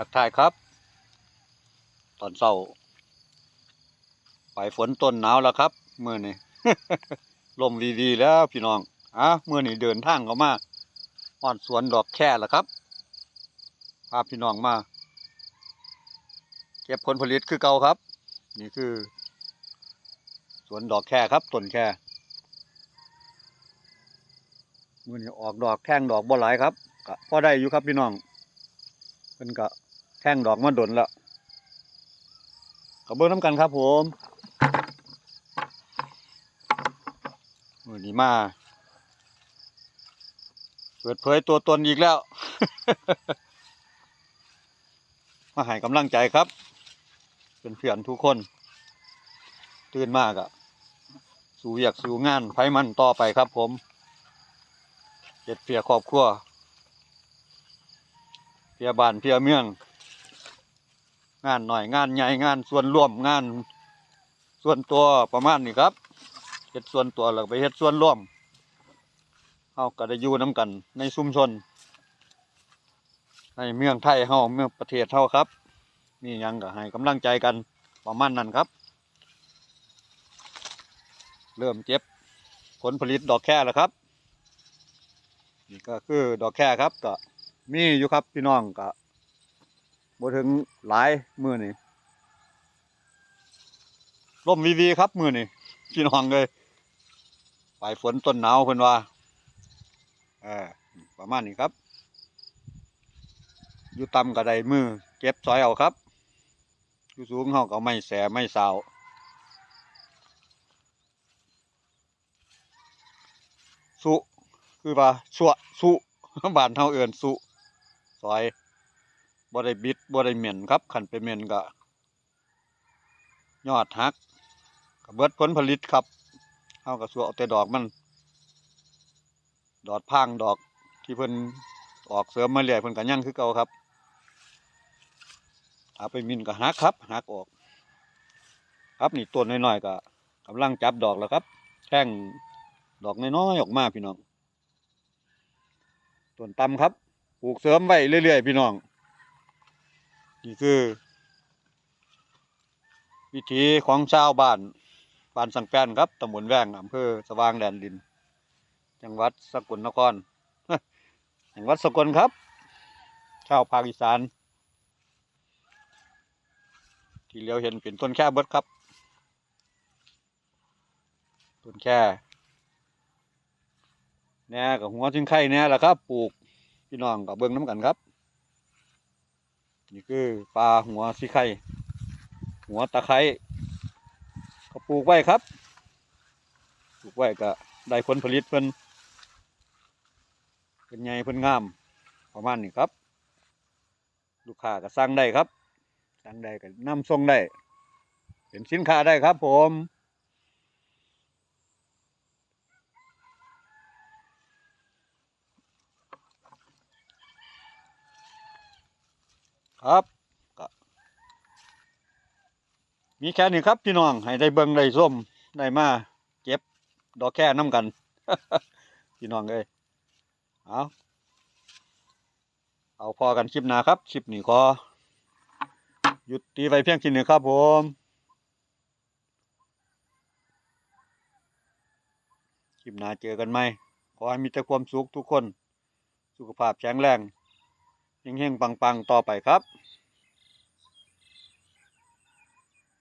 ทักทายครับ ตอนเช้า ไปฝนต้นหนาวแล้วครับเมื่อนี้ลมดีๆแล้วพี่น้องอะมื่อนี้เดินทางเข้ามาอ่อนสวนดอกแค่แล้วครับพาพี่น้องมา เก็บผลผลิตคือเก่าครับ นี่คือ สวนดอกแค่ครับต้นแค่มื่อนี้ออกดอกแข้งดอกบ่หลายครับก็พอได้อยู่ครับพี่น้องเพิ่นก็ แข้งดอกมาดนแล้วก็เบิ่งน้ำกันครับผมมื่อนี้มาเปิดเผยตัวตนอีกแล้ว มาให้กำลังใจครับ เป็นเพื่อนทุกคน ตื่นมากอะสู่อยากสู่งานไฟมันต่อไปครับผมเจ็ดเพียครอบครัวเพียบ้านเพียเมือง งานหน่อยงานใหญ่งานส่วนร่วมงาน ส่วนตัวประมาณนี้ครับเฮ็ดส่วนตัวแล้วไปเฮ็ดส่วนร่วมเฮาก็ได้อยู่นํกันในชุมชน ในเมืองไทยเฮาเมืองประเทศเฮาครับมีหยังก็ให้กำลังใจกันประมาณนั้นครับ เริ่มเจ็บผลผลิตดอกแค่แล้วครับนี่ก็คือดอกแค่ครับก็มีอยู่ครับพี่น้องก็ บ่ถึงหลายมือนี่ร่มวีวีครับมือนี่พี่น้องเลยปลายฝนต้นหนาวเพิ่นว่าเออประมาณนี้ครับ อยู่ต่ำก็ไดมือ เก็บซอยเอาครับ อยู่สูงเฮาก็ไม่แสไม่สาวสุ คือว่าสัวสุบ้านเฮาเอิ้นสุซอย บ่ได้บิดบ่ได้เหม็นครับคันเป็นเหม็นก็ยอดหักก็เบิดผลผลิตครับเฮาก็สัวเอาแต่ดอกมัน ดอกพางดอกที่เพิ่นออกเสริมมาเรื่อยเพิ่นก็ยังคือเก่าครับเอาไปมินก็หักครับหักออก ครับนี่ต้นน้อยๆก็กำลังจับดอกแล้วครับแท่งดอกน้อยๆออกมาพี่น้องต้นตำครับปลูกเสริมไว้เรื่อยๆพี่น้อง นี่คือ วิถีของชาวบ้านบ้านสังแป้นครับตำบลแวงอำเภอสว่างแดนดิน จังหวัดสกลนครจังหวัดสกลครับชาวภาคอีสาน ที่เลี้ยวเห็นเป็นต้นแค่เบิดครับต้นแค่แน่กับหัวถึงไข่แน่แหละครับ ปลูกพี่น้องกับเบิ้องน้ำกันครับ นี่คือปลาหัวสีไข่ หัวตะไคร้ก็ปลูกไว้ครับ ปลูกไว้ก็ได้ผลผลิตเพิ่นเป็นไงเพิ่นงาม ประมาณนี้ครับ ลูกค้าก็สั่งได้ครับสั่งได้ก็นำส่งได้ เป็นสินค้าได้ครับผม ครับก็มีแค่นี้ครับพี่น้อง ให้ได้เบิ่งได้ส้มได้มาเก็บ ดอกแค่น้ำกัน พี่น้องเอ้ยเอาเอาพอกันคลิปหน้าครับคลิปนี้ขอหยุดตีไว้เพียงทีนี้ครับผมคลิปหน้าเจอกันไหมขอให้มีแต่ความสุขทุกคน สุขภาพแข็งแรง เฮงๆปังๆ ต่อไปครับ